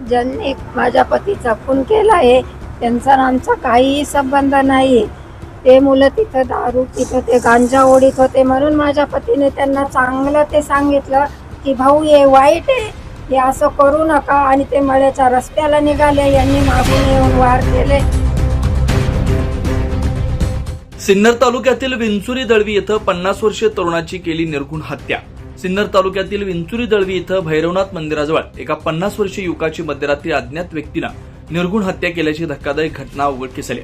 ज्यांनी माझ्या पतीचा खून केला आहे त्यांचा आमचा काहीही संबंध नाही. ते मुलं तिथं दारू तिथं ते गांजा ओढीत होते म्हणून माझ्या पतीने त्यांना चांगलं ते सांगितलं की भाऊ हे वाईट आहे. हे असं करू नका. आणि ते मळ्याच्या रस्त्याला निघाले. यांनी मागून येऊन वार केले. सिन्नर तालुक्यातील विंचुरी दळवी इथं पन्नास वर्षीय तरुणाची केली निर्गुण हत्या. सिन्नर तालुक्यातील विंचुरी दळवी इथं भैरवनाथ मंदिराजवळ एका पन्नास वर्षीय युवकाची मध्यरात्री अज्ञात व्यक्तीनं निर्गुण हत्या केल्याची धक्कादायक घटना उघडकीस आली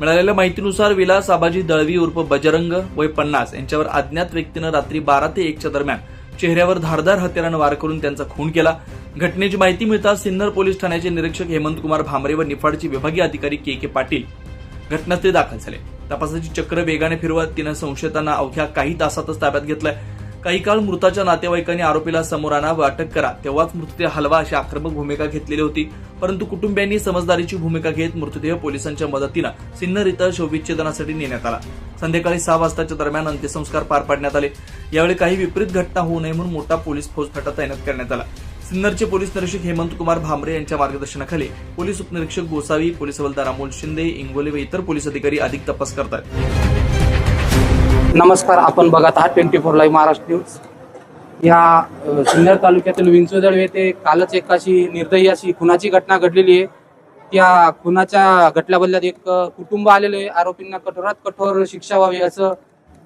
मिळालेल्या माहितीनुसार विलास आबाजी दळवी उर्फ बजरंग वय पन्नास यांच्यावर अज्ञात व्यक्तीनं रात्री बारा ते एकच्या दरम्यान चेहऱ्यावर धारदार हत्यारानं वार करून त्यांचा खून केला. घटनेची माहिती मिळताच सिन्नर पोलीस ठाण्याचे निरीक्षक हेमंत कुमार भामरे व निफाडचे विभागीय अधिकारी के के पाटील घटनास्थळी दाखल झाले. तपासाची चक्र वेगाने फिरवत तिनं संशयितांना अवघ्या काही तासातच ताब्यात घेतलंय. काही काळ मृताच्या नातेवाईकांनी आरोपीला समोर आणा व अटक करा. तेव्हाच मृतदेह हलवा अशी आक्रमक भूमिका घेतलेली होती. परंतु कुटुंबियांनी समजदारीची भूमिका घेत मृतदेह पोलिसांच्या मदतीनं सिन्नर इथं शवविच्छेदनासाठी नेण्यात आला. संध्याकाळी सहा वाजताच्या दरम्यान अंत्यसंस्कार पार पाडण्यात आले. यावेळी काही विपरीत घटना होऊ नये म्हणून मोठा पोलीस फौजफाटा तैनात करण्यात आला. सिन्नरचे पोलीस निरीक्षक हेमंत कुमार भामरे यांच्या मार्गदर्शनाखाली पोलीस उपनिरीक्षक गोसावी पोलीस हवालदार अमोल शिंदे इंगोले व इतर पोलीस अधिकारी अधिक तपास करतात नमस्कार आपण बघत आहात twenty four live Maharashtra news. या सिन्नर तालुक्यातील विंचोदळ येथे कालच एक अशी निर्दयी अशी खुनाची घटना घडलेली आहे. त्या खुनाच्या घटल्याबद्दल एक कुटुंब आलेलं आहे. आरोपींना कठोरात कठोर शिक्षा व्हावी असं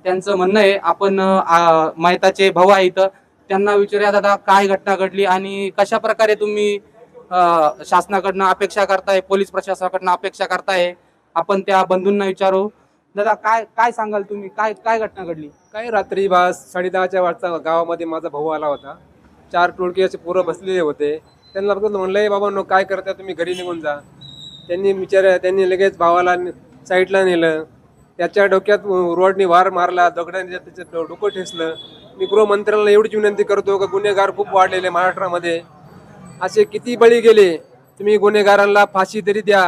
त्यांचं म्हणणं आहे. आपण अ, भाऊ आहे इथं. त्यांना विचारूया दादा काय घटना घडली आणि कशा प्रकारे तुम्ही शासनाकडनं अपेक्षा करताय पोलीस प्रशासनाकडनं अपेक्षा करताय? आपण त्या बंधूंना विचारू. दादा काय काय सांगाल तुम्ही? काय काय घटना घडली? काही रात्री बा साडेदहाच्या वाजता गावामध्ये माझा भाऊ आला होता. चार टोळके असे पोरं बसलेले होते. त्यांना फक्त म्हणलं बाबा नो काय करता तुम्ही? घरी निघून जा. त्यांनी विचार त्यांनी लगेच भावाला साईडला नेलं. त्याच्या डोक्यात रोडने वार मारला दगडाने त्याचं डोकं ठेसलं मी गृहमंत्र्यांना एवढीच विनंती करतो का गुन्हेगार खूप वाढलेले महाराष्ट्रामध्ये. असे किती बळी गेले. तुम्ही गुन्हेगारांना फाशी तरी द्या.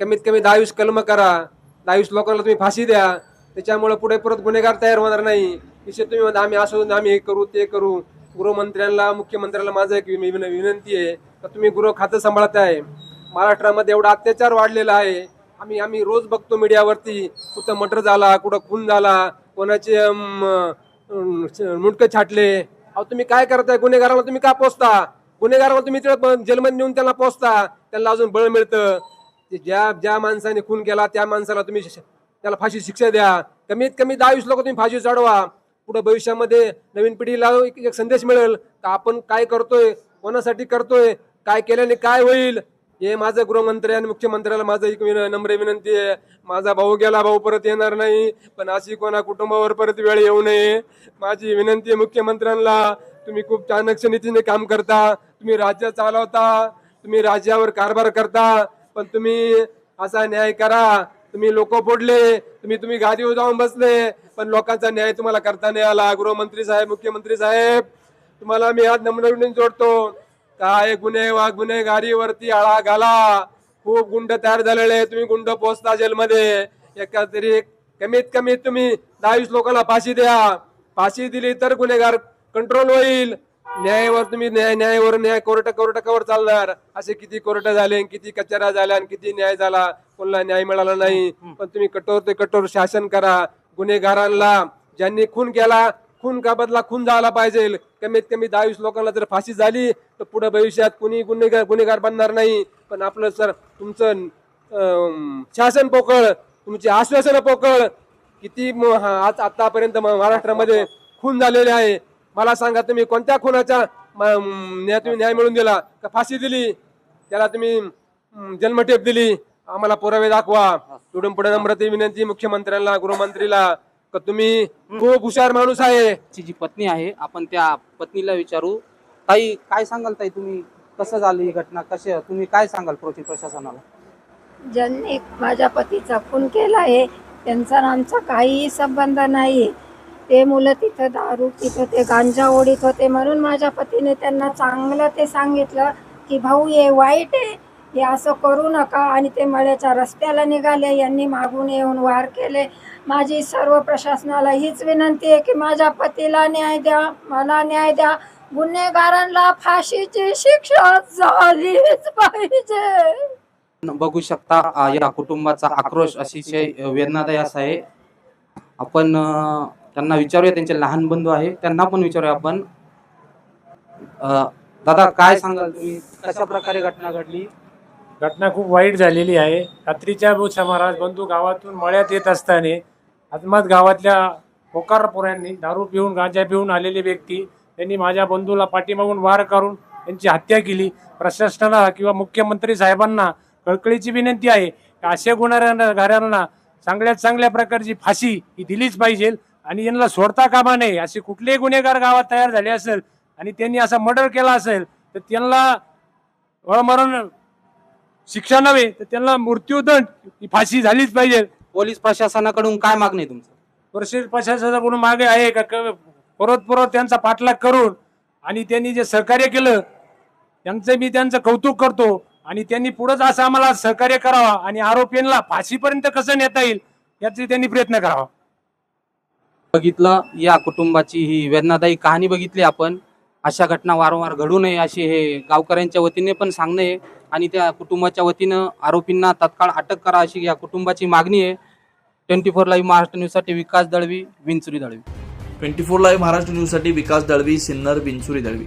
कमीत कमी दहावीस कलम करा. दहावीस लोकांना तुम्ही फाशी द्या. त्याच्यामुळे पुढे परत गुन्हेगार तयार होणार नाही. विषय तुम्ही म्हणता आम्ही असं आम्ही हे करू ते करू. गृहमंत्र्यांना मुख्यमंत्र्यांना माझं एक विन- विनंती आहे का तुम्ही गृह खातं सांभाळत आहे महाराष्ट्रामध्ये एवढा अत्याचार वाढलेला आहे. आम्ही आम्ही रोज बघतो मीडियावरती कुठं मटर झाला कुठं खून झाला कोणाचे मुटकं छाटले. अहो तुम्ही काय करताय? गुन्हेगाराला तुम्ही का पोचता गुन्हेगाराला तुम्ही जेलमध्ये नेऊन त्यांना पोचता त्यांना अजून बळ मिळतं. ते ज्या ज्या माणसाने खून केला त्या माणसाला तुम्ही त्याला फाशी शिक्षा द्या. कमीत कमी दहा वीस लोक तुम्ही फाशी चढवा. पुढे भविष्यामध्ये नवीन पिढीला एक एक संदेश मिळेल का आपण काय करतोय कोणासाठी करतोय काय केल्याने काय होईल? हे माझं गृहमंत्री आणि मुख्यमंत्र्याला माझं एक विन नम्र विनंती आहे. माझा भाऊ गेला भाऊ परत येणार नाही. पण अशी कोणा कुटुंबावर परत वेळ येऊ नये. माझी विनंती आहे मुख्यमंत्र्यांना तुम्ही खूप चाणक्य नीतीने काम करता. तुम्ही राज्य चालवता. तुम्ही राज्यावर कारभार करता. पण तुम्ही असा न्याय करा. तुम्ही लोक फोडले तुम्ही तुम्ही गादीवर जाऊन बसले पण लोकांचा न्याय तुम्हाला करता नाही आला. गृहमंत्री साहेब मुख्यमंत्री साहेब तुम्हाला मी आज नम्र जोडतो. काय गुन्हे वा गुन्हेगारीवरती आळा घाला. खूप गुंड तयार झालेले तुम्ही गुंड पोचता जेलमध्ये. एका तरी कमीत कमी तुम्ही दहावीस लोकांना फाशी द्या. फाशी दिली तर गुन्हेगार कंट्रोल होईल. न्यायावर तुम्ही न्याय न्यायावर न्याय कोर्ट कोर्ट कवर चालणार. असे किती कोर्ट झाले किती कचऱ्या झाल्या आणि किती न्याय झाला कोणाला न्याय मिळाला नाही. पण तुम्ही कठोर ते कठोर शासन करा. गुन्हेगारांना ज्यांनी खून केला खून का बदला खून झाला पाहिजे. कमीत कमी दहावीस लोकांना जर फाशी झाली तर पुढे भविष्यात कुणी गुन्हेगार गुन्हेगार बनणार नाही. पण आपलं सर तुमचं शासन पोकळ तुमची आश्वासनं पोकळ. किती आज आतापर्यंत महाराष्ट्रामध्ये खून झालेले आहे. मला सांगा तुम्ही कोणत्या खुनाच्या तुम्ही न्याय मिळून दिला? का फाशी दिली? त्याला तुम्ही जन्मठेप दिली? आम्हाला पुरावे दाखवा. पुढून पुढे नम्रते विनंती मुख्यमंत्र्यांना गृहमंत्रीला. का तुम्ही खूप हुशार माणूस आहे. जी पत्नी आहे आपण त्या पत्नीला विचारू. ताई काय सांगाल ताई तुम्ही? कसं झाली ही घटना? कसे तुम्ही काय सांगाल पोलीस प्रशासनाला? ज्यांनी माझ्या पतीचा खून केला आहे त्यांचा आमचा काहीही संबंध नाही. ते मुलं तिथं दारू तिथं ते गांजा ओढीत होते. म्हणून माझ्या पतीने त्यांना चांगलं ते सांगितलं की भाऊ हे वाईट आहे. हे असं करू नका. आणि ते मळ्याच्या रस्त्याला निघाले. यांनी मागून येऊन वार केले. माझी सर्व प्रशासनाला हीच विनंती आहे की माझ्या पतीला न्याय द्या. मला न्याय द्या. गुन्हेगारांना फाशीची शिक्षा झालीच पाहिजे. बघू शकता या कुटुंबाचा आक्रोश अतिशय वेदनादायी असा आहे. आपण त्यांना विचारूया त्यांचे लहान बंधू आहे त्यांना पण विचारूया आपण. दादा काय सांगाल तुम्ही? कशा प्रकारे घटना घडली? घटना खूप वाईट झालेली आहे. रात्रीच्या सुमारास बंधू गावातून मळ्यात येत असताना आत्मात गावातल्या पोकारपोऱ्यांनी दारू पिऊन गांजा पिऊन आलेली व्यक्ती त्यांनी माझ्या बंधूला पाठीमागून वार करून त्यांची हत्या केली. प्रशासनाला किंवा मुख्यमंत्री साहेबांना कळकळीची विनंती आहे की अशा गुन्हेगारांना चांगल्यात चांगल्या प्रकारची फाशी ही दिलीच पाहिजे. आणि यांना सोडता कामा नये. असे कुठलेही गुन्हेगार गावात तयार झाले असेल आणि त्यांनी असा मर्डर केला असेल तर त्यांना वळमरण शिक्षा नव्हे तर त्यांना मृत्यूदंड ही फाशी झालीच पाहिजे. पोलीस प्रशासनाकडून काय मागणी तुमचं? परिषद प्रशासनाकडून मागे आहे का क- परत परत त्यांचा पाठलाग करून आणि त्यांनी जे सहकार्य केलं त्यांचं मी त्यांचं कौतुक करतो आणि त्यांनी पुढंच असं आम्हाला सहकार्य करावा आणि आरोपींना फाशीपर्यंत कसं नेता येईल याचे त्यांनी प्रयत्न करावा. बघितलं या कुटुंबाची ही वेदनादायी कहाणी बघितली आपण. अशा घटना वारंवार घडू नये अशी हे गावकऱ्यांच्या वतीने पण सांगणे आहे आणि त्या कुटुंबाच्या वतीनं आरोपींना तत्काळ अटक करा अशी या कुटुंबाची मागणी आहे. ट्वेंटी फोर लाईव्ह महाराष्ट्र न्यूजसाठी Vikas Dalvi Vinchuri Dalvi. Twenty four live Maharashtra न्यूजसाठी विकास दळवी सिन्नर विंचुरी दळवी.